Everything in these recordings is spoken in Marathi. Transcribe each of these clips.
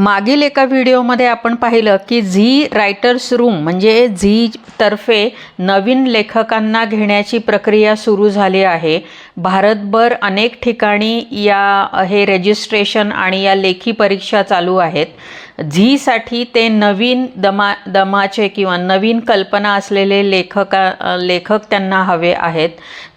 मागील एका व्हिडिओमध्ये आपण पाहिलं की झी रायटर्स रूम म्हणजे झी तर्फे नवीन लेखकांना घेण्याची प्रक्रिया सुरू झाली आहे. भारतभर अनेक ठिकाणी या हे रजिस्ट्रेशन आणि या लेखी परीक्षा चालू आहेत. झीसाठी ते नवीन दमा दमाचे किंवा नवीन कल्पना असलेले लेखका लेखक त्यांना हवे आहेत.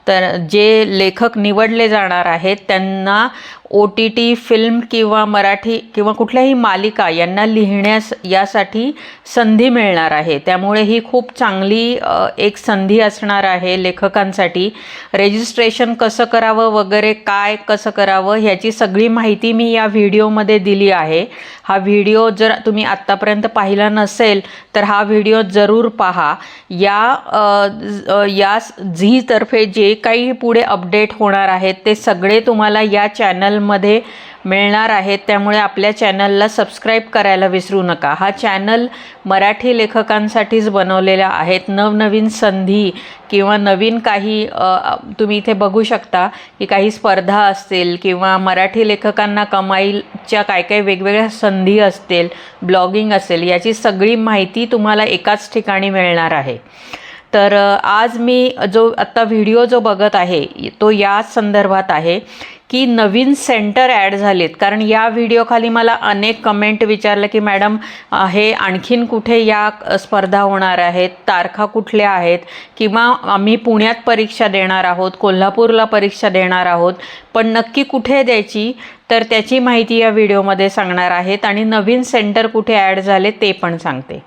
तर जे लेखक निवडले जाणार आहेत त्यांना ओ टी टी फिल्म किंवा मराठी किंवा कुठल्याही मालिका यांना लिहिण्यास यासाठी संधी मिळणार आहे. त्यामुळे ही खूप चांगली एक संधी असणार आहे लेखकांसाठी. रेजिस्ट्रेशन कसं करावं वगैरे काय कसं करावं ह्याची सगळी माहिती मी या व्हिडिओमध्ये दिली आहे. हा व्हिडिओ जर तुम्ही आत्तापर्यंत पाहिला नसेल तर हा व्हिडिओ जरूर पहा. या या झीतर्फे जे काही पुढे अपडेट होणार आहेत ते सगळे तुम्हाला या चॅनलमध्ये मिळणार आहेत. त्यामुळे आपल्या चॅनलला सबस्क्राईब करायला विसरू नका. हा चॅनल मराठी लेखकांसाठीच बनवलेला आहेत नवनवीन संधी किंवा नवीन काही तुम्ही इथे बघू शकता की काही स्पर्धा असतील किंवा मराठी लेखकांना कमाईच्या काय काय वेगवेगळ्या संधी असतील ब्लॉगिंग असेल याची सगळी माहिती तुम्हाला एकाच ठिकाणी मिळणार आहे. तर आज मी जो आत्ता व्हिडिओ जो बघत आहे तो याच संदर्भात आहे. की नवीन सेंटर ॲड झालेत. कारण या व्हिडिओखाली मला अनेक कमेंट विचारलं की मॅडम हे आणखीन कुठे या स्पर्धा होणार आहेत? तारखा कुठल्या आहेत? किंवा आम्ही पुण्यात परीक्षा देणार आहोत कोल्हापूरला परीक्षा देणार आहोत पण नक्की कुठे द्यायची? तर त्याची माहिती या व्हिडिओमध्ये सांगणार आहेत आणि नवीन सेंटर कुठे ॲड झाले ते पण सांगते.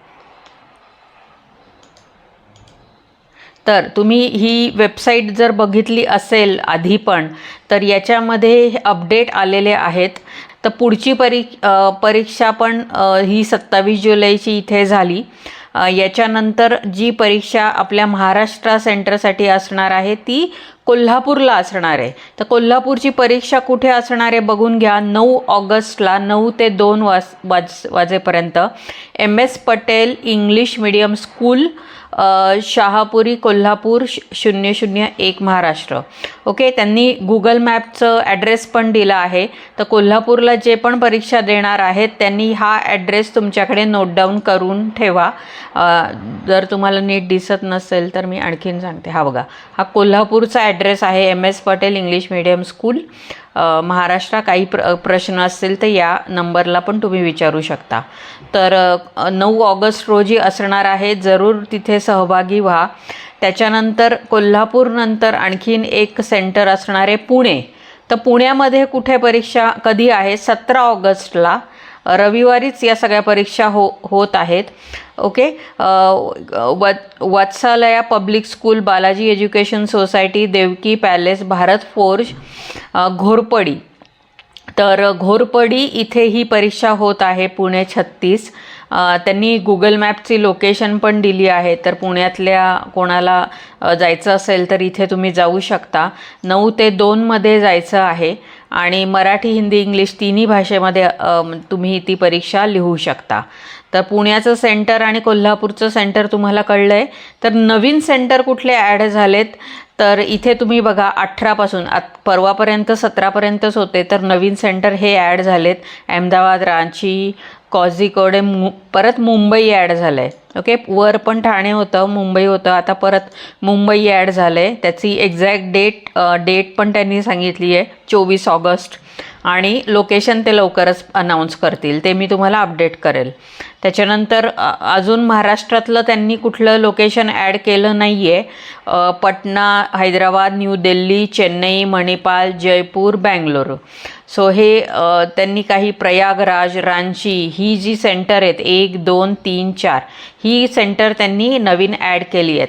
तर तुम्ही ही वेबसाईट जर बघितली असेल आधी पण तर याच्यामध्ये अपडेट आलेले आहेत. तर पुढची परी परीक्षा पण ही सत्तावीस जुलैची इथे झाली. याच्यानंतर जी परीक्षा आपल्या महाराष्ट्र सेंटरसाठी असणार आहे ती कोल्हापूरला असणार आहे. तर कोल्हापूरची परीक्षा कुठे असणार आहे बघून घ्या. नऊ ऑगस्टला नऊ ते दोन वाज वाज वाजेपर्यंत. M S Patel English medium school Shahapuri Kolhapur शून्य शून्य एक महाराष्ट्र. ओके त्यांनी गुगल मॅपचं ॲड्रेस पण दिला आहे. तर कोल्हापूरला जे पण परीक्षा देणार आहेत त्यांनी हा ॲड्रेस तुमच्याकडे नोट डाऊन करून ठेवा. जर तुम्हाला नीट दिसत नसेल तर मी आणखीन सांगते. हा बघा हा कोल्हापूरचा ॲड्रेस आहे M S Patel English medium school Maharashtra काही प्र प्रश्न असतील तर या नंबरला पण तुम्ही विचारू शकता. तर नऊ ऑगस्ट रोजी असणार आहे जरूर तिथे सहभागी व्हा. त्याच्यानंतर कोल्हापूरनंतर आणखीन एक सेंटर असणार आहे पुणे. तर पुण्यामध्ये कुठे परीक्षा कधी आहे? सतरा ऑगस्टला. रविवारीच या सगळ्या परीक्षा हो होत आहेत. ओके? व Vatsalya public school Balaji education society Devki palace Bharat forge Ghorpadi. तर घोरपडी इथे ही परीक्षा होत आहे पुणे छत्तीस. त्यांनी गुगल मॅपची लोकेशन पण दिली आहे. तर पुण्यातल्या कोणाला जायचं असेल तर इथे तुम्ही जाऊ शकता. नऊ ते दोनमध्ये जायचं आहे. आणि मराठी हिंदी इंग्लिश तिन्ही भाषेमध्ये तुम्ही ती परीक्षा लिहू शकता. तर पुण्याचं सेंटर आणि कोल्हापूरचं सेंटर तुम्हाला कळलं आहे तर नवीन सेंटर कुठले ॲड झालेत? तर इथे तुम्ही बघा अठरापासून आत परवापर्यंत सतरापर्यंतच होते. तर नवीन सेंटर हे ॲड झालेत. अहमदाबाद रांची कॉझिकोडे मु परत मुंबई ॲड झालं आहे ओके वर पण ठाणे होतं मुंबई होतं. आता परत मुंबई ॲड झालं आहे त्याची एक्झॅक्ट डेट डेट पण त्यांनी सांगितली आहे चोवीस ऑगस्ट. आणि लोकेशन ते लवकरच अनाऊन्स करतील. ते मी तुम्हाला अपडेट करेल. त्याच्यानंतर अजून महाराष्ट्रातलं त्यांनी कुठलं लोकेशन ॲड केलं नाही आहे पटना हैदराबाद न्यू दिल्ली चेन्नई मणिपाल जयपूर बँगलोर. सो हे त्यांनी काही प्रयागराज रांची ही जी सेंटर आहेत एक दोन तीन चार ही सेंटर त्यांनी नवीन ॲड केली आहेत.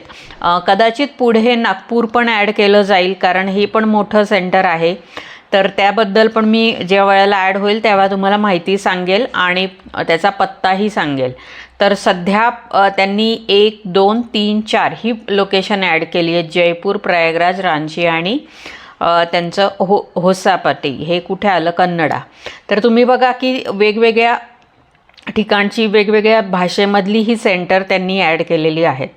कदाचित पुढे नागपूर पण ॲड केलं जाईल कारण हे पण मोठं सेंटर आहे. तर त्याबद्दल पण मी ज्या वेळेला ॲड होईल तेव्हा तुम्हाला माहिती सांगेल आणि त्याचा पत्ताही सांगेल. तर सध्या त्यांनी एक दोन तीन चार ही लोकेशन ॲड केली आहे जयपूर प्रयागराज रांची आणि त्यांचं हो होसापटी. हे कुठे आलं? कन्नडा. तर तुम्ही बघा की वेगवेगळ्या ठिकाणची वेगवेगळ्या भाषेमधली ही सेंटर त्यांनी ॲड केलेली आहेत.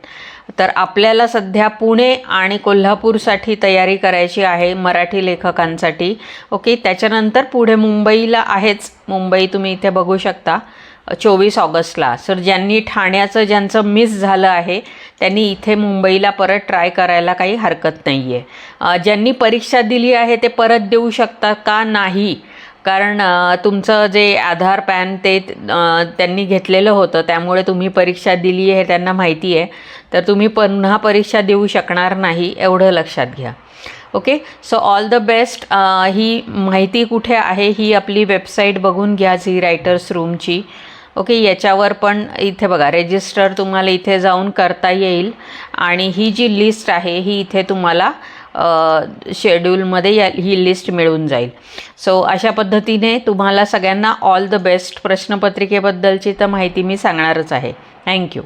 तर आपल्याला सध्या पुणे आणि कोल्हापूरसाठी तयारी करायची आहे मराठी लेखकांसाठी. ओके त्याच्यानंतर पुढे मुंबईला आहेच. मुंबई तुम्ही इथे बघू शकता. चोवीस ऑगस्टला. सर ज्यांनी ठाण्याचं ज्यांचं मिस झालं आहे त्यांनी इथे मुंबईला परत ट्राय करायला काही हरकत नाही आहे ज्यांनी परीक्षा दिली आहे ते परत देऊ शकता का नाही? कारण तुमचं जे आधार पॅन ते त्यांनी घेतलेलं होतं त्यामुळे तुम्ही परीक्षा दिली आहे त्यांना माहिती आहे. तर तुम्ही पुन्हा परीक्षा देऊ शकणार नाही एवढं लक्षात घ्या. Okay? So all the best ही माहिती कुठे आहे ही आपली वेबसाईट बघून घ्या झी रायटर्स रूमची. ओके? याच्यावर पण इथे बघा रेजिस्टर तुम्हाला इथे जाऊन करता येईल. आणि ही जी लिस्ट आहे ही इथे तुम्हाला शेड्यूलमध्ये या ही लिस्ट मिळून जाईल. सो अशा पद्धतीने तुम्हाला सगळ्यांना ऑल द बेस्ट प्रश्नपत्रिकेबद्दलची तर माहिती मी सांगणारच आहे. थँक्यू